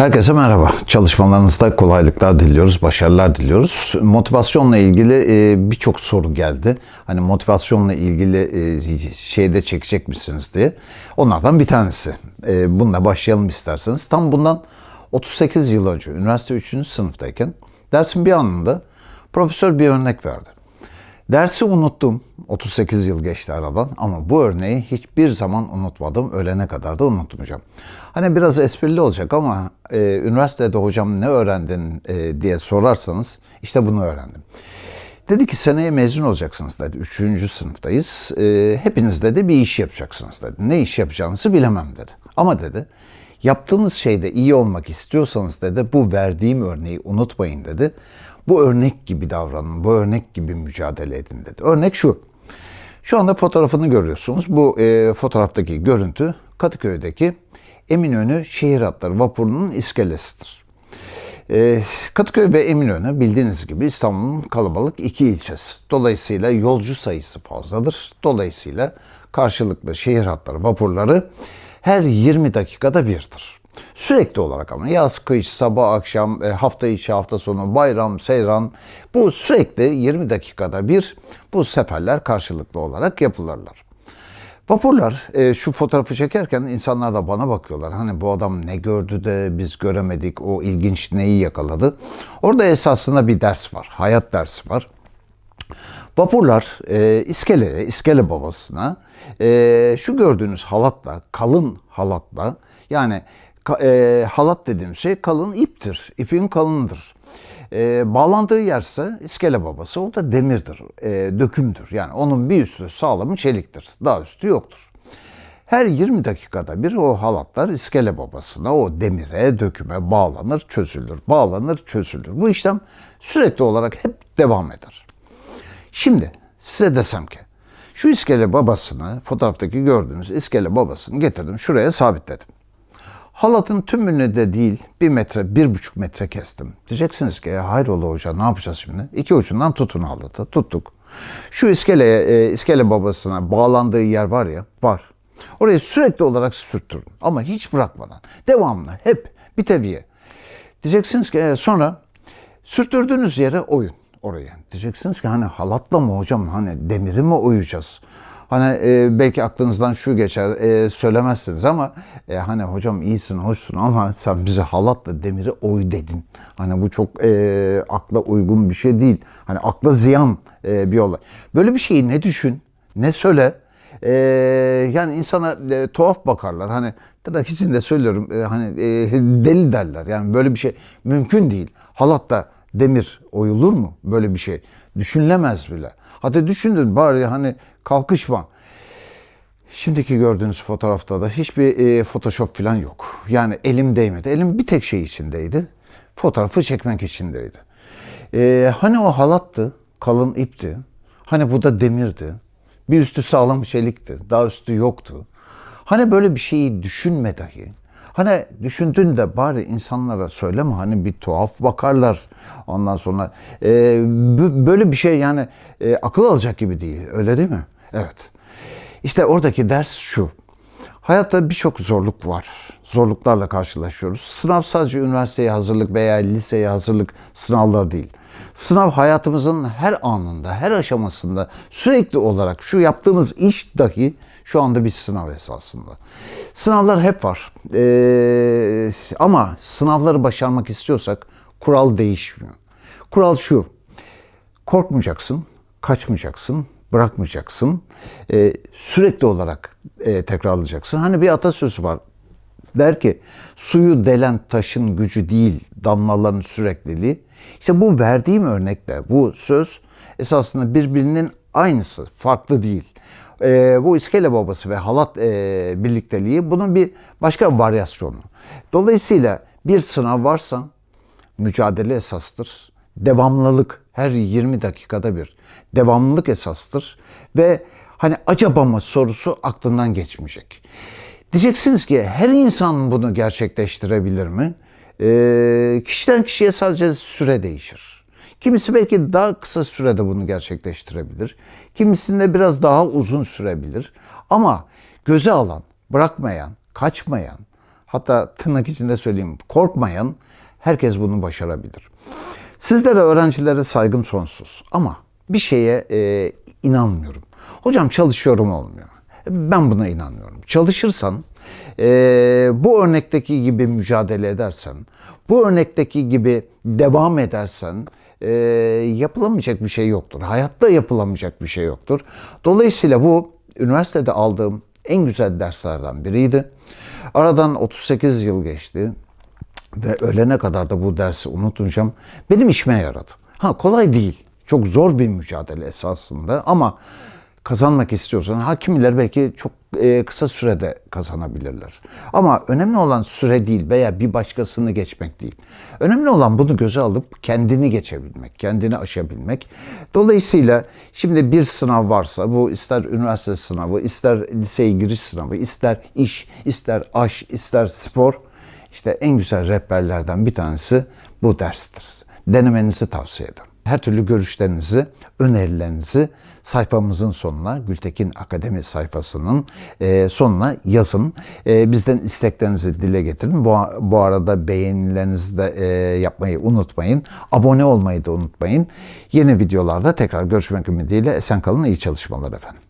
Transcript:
Herkese merhaba. Çalışmalarınızda kolaylıklar diliyoruz, başarılar diliyoruz. Motivasyonla ilgili e, birçok soru geldi. Hani motivasyonla ilgili e, şeyde çekecek misiniz diye. Onlardan bir tanesi. E, bununla başlayalım isterseniz. Tam bundan 38 yıl önce, üniversite 3. sınıftayken dersin bir anında profesör bir örnek verdi. Dersi unuttum. 38 yıl geçti aradan ama bu örneği hiçbir zaman unutmadım. Ölene kadar da unutmayacağım. Hani biraz esprili olacak ama e, üniversitede hocam ne öğrendin e, diye sorarsanız işte bunu öğrendim. Dedi ki seneye mezun olacaksınız dedi. Üçüncü sınıftayız. E, hepiniz dedi bir iş yapacaksınız dedi. Ne iş yapacağınızı bilemem dedi. Ama dedi yaptığınız şeyde iyi olmak istiyorsanız dedi bu verdiğim örneği unutmayın dedi. Bu örnek gibi davranın, bu örnek gibi mücadele edin dedi. Örnek şu. Şu anda fotoğrafını görüyorsunuz. Bu e, fotoğraftaki görüntü Kadıköy'deki Eminönü Şehir Hatları Vapuru'nun iskelesidir. E, Kadıköy ve Eminönü bildiğiniz gibi İstanbul'un kalabalık iki ilçesi. Dolayısıyla yolcu sayısı fazladır. Dolayısıyla karşılıklı şehir hatları vapurları her 20 dakikada birdir. Sürekli olarak ama yaz, kış, sabah, akşam, e, hafta içi, hafta sonu, bayram, seyran bu sürekli 20 dakikada bir bu seferler karşılıklı olarak yapılırlar. Vapurlar e, şu fotoğrafı çekerken insanlar da bana bakıyorlar. Hani bu adam ne gördü de biz göremedik, o ilginç neyi yakaladı. Orada esasında bir ders var, hayat dersi var. Vapurlar e, iskele, iskele babasına e, şu gördüğünüz halatla, kalın halatla yani e, halat dediğim şey kalın iptir, ipin kalındır. E, bağlandığı yerse iskele babası o da demirdir, e, dökümdür. Yani onun bir üstü sağlamı çeliktir, daha üstü yoktur. Her 20 dakikada bir o halatlar iskele babasına, o demire, döküme bağlanır, çözülür, bağlanır, çözülür. Bu işlem sürekli olarak hep devam eder. Şimdi size desem ki şu iskele babasını, fotoğraftaki gördüğünüz iskele babasını getirdim şuraya sabitledim. Halatın tümünü de değil bir metre, bir buçuk metre kestim. Diyeceksiniz ki e, hayrola hoca ne yapacağız şimdi? İki ucundan tutun halatı. Tuttuk. Şu iskeleye, e, iskele babasına bağlandığı yer var ya, var. Orayı sürekli olarak sürttürün. Ama hiç bırakmadan. Devamlı, hep bir teviye. Diyeceksiniz ki e, sonra sürttürdüğünüz yere oyun oraya. Diyeceksiniz ki hani halatla mı hocam hani demiri mi oyacağız? Hani e, belki aklınızdan şu geçer e, söylemezsiniz ama e, hani hocam iyisin hoşsun ama sen bize halatla demiri oy dedin. Hani bu çok e, akla uygun bir şey değil. Hani akla ziyan e, bir olay. Böyle bir şeyi ne düşün ne söyle. E, yani insana e, tuhaf bakarlar. Hani tırnak içinde söylüyorum e, hani e, deli derler. Yani böyle bir şey mümkün değil. Halatla demir oyulur mu? Böyle bir şey. Düşünülemez bile. Hatta düşündün bari hani kalkışma. Şimdiki gördüğünüz fotoğrafta da hiçbir e, photoshop falan yok. Yani elim değmedi. Elim bir tek şey içindeydi. Fotoğrafı çekmek içindeydi. E, hani o halattı, kalın ipti. Hani bu da demirdi. Bir üstü sağlam çelikti. Daha üstü yoktu. Hani böyle bir şeyi düşünme dahi. Hani düşündün de bari insanlara söyleme hani bir tuhaf bakarlar ondan sonra e, böyle bir şey yani e, akıl alacak gibi değil öyle değil mi? Evet. İşte oradaki ders şu. Hayatta birçok zorluk var. Zorluklarla karşılaşıyoruz. Sınav sadece üniversiteye hazırlık veya liseye hazırlık sınavlar değil. Sınav hayatımızın her anında, her aşamasında sürekli olarak şu yaptığımız iş dahi şu anda bir sınav esasında. Sınavlar hep var. Ee, ama sınavları başarmak istiyorsak kural değişmiyor. Kural şu. Korkmayacaksın, kaçmayacaksın, bırakmayacaksın. Ee, sürekli olarak e, tekrarlayacaksın. Hani bir atasözü var. Der ki suyu delen taşın gücü değil damlaların sürekliliği. İşte bu verdiğim örnekte bu söz esasında birbirinin aynısı, farklı değil. Ee, bu iskele babası ve halat e, birlikteliği bunun bir başka bir varyasyonu. Dolayısıyla bir sınav varsa mücadele esastır. Devamlılık her 20 dakikada bir devamlılık esastır ve hani acaba mı sorusu aklından geçmeyecek. Diyeceksiniz ki her insan bunu gerçekleştirebilir mi? Ee, kişiden kişiye sadece süre değişir. Kimisi belki daha kısa sürede bunu gerçekleştirebilir. Kimisinde biraz daha uzun sürebilir. Ama göze alan, bırakmayan, kaçmayan, hatta tırnak içinde söyleyeyim korkmayan herkes bunu başarabilir. Sizlere öğrencilere saygım sonsuz ama bir şeye e, inanmıyorum. Hocam çalışıyorum olmuyor. Ben buna inanmıyorum. Çalışırsan, e, bu örnekteki gibi mücadele edersen, bu örnekteki gibi devam edersen e, yapılamayacak bir şey yoktur. Hayatta yapılamayacak bir şey yoktur. Dolayısıyla bu üniversitede aldığım en güzel derslerden biriydi. Aradan 38 yıl geçti ve ölene kadar da bu dersi unutmayacağım. Benim işime yaradı. Ha kolay değil. Çok zor bir mücadele esasında ama kazanmak istiyorsan ha kimiler belki çok e, kısa sürede kazanabilirler. Ama önemli olan süre değil veya bir başkasını geçmek değil. Önemli olan bunu göze alıp kendini geçebilmek, kendini aşabilmek. Dolayısıyla şimdi bir sınav varsa bu ister üniversite sınavı, ister liseye giriş sınavı, ister iş, ister aş, ister spor işte en güzel rehberlerden bir tanesi bu derstir. Denemenizi tavsiye ederim. Her türlü görüşlerinizi, önerilerinizi sayfamızın sonuna, Gültekin Akademi sayfasının e, sonuna yazın. E, bizden isteklerinizi dile getirin. Bu, bu arada beğenilerinizi de e, yapmayı unutmayın. Abone olmayı da unutmayın. Yeni videolarda tekrar görüşmek ümidiyle esen kalın, iyi çalışmalar efendim.